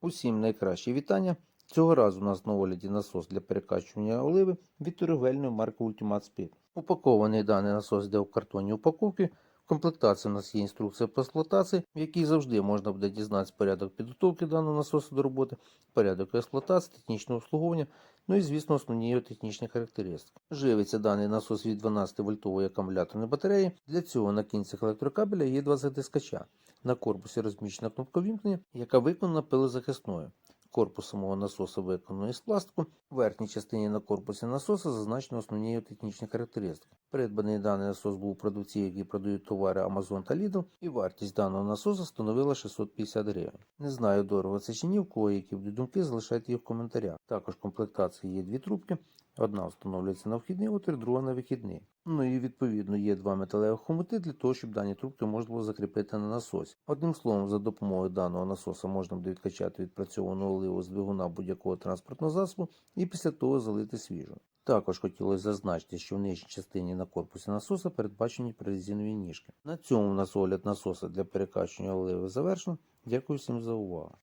Усім найкраще вітання. Цього разу у нас на огляді насос для перекачування оливи від торговельної марки Ultimate Speed. Упакований даний насос йде в картонній упаковці. Комплектації у нас є інструкція по експлуатації, в якій завжди можна буде дізнатися порядок підготовки даного насосу до роботи, порядок експлуатації, технічне обслуговування, ну і, звісно, основні його технічні характеристики. Живиться даний насос від 12 вольтової акумуляторної батареї. Для цього на кінцях електрокабеля є два затискача. На корпусі розміщена кнопка вімкнення, яка виконана пилозахисною. Корпус самого насоса виконаний з пластику. В верхній частині на корпусі насоса зазначено основні його технічні характеристики. Придбаний даний насос був у продавців, які продають товари Amazon та Lidl, і вартість даного насосу становила 650 гривень. Не знаю, дорого це чи ні, в кого які будуть думки, залишайте їх в коментарях. Також в комплектації є дві трубки. Одна встановлюється на вхідний отвір, друга на вихідний. Ну і відповідно є два металевих хомути для того, щоб дані трубки можна було закріпити на насосі. Одним словом, за допомогою даного насоса можна буде відкачати відпрацьовану оливу з двигуна будь-якого транспортного засобу і після того залити свіжу. Також хотілося зазначити, що в нижній частині на корпусі насоса передбачені прорезинові ніжки. На цьому у нас огляд насоса для перекачування оливи завершено. Дякую всім за увагу.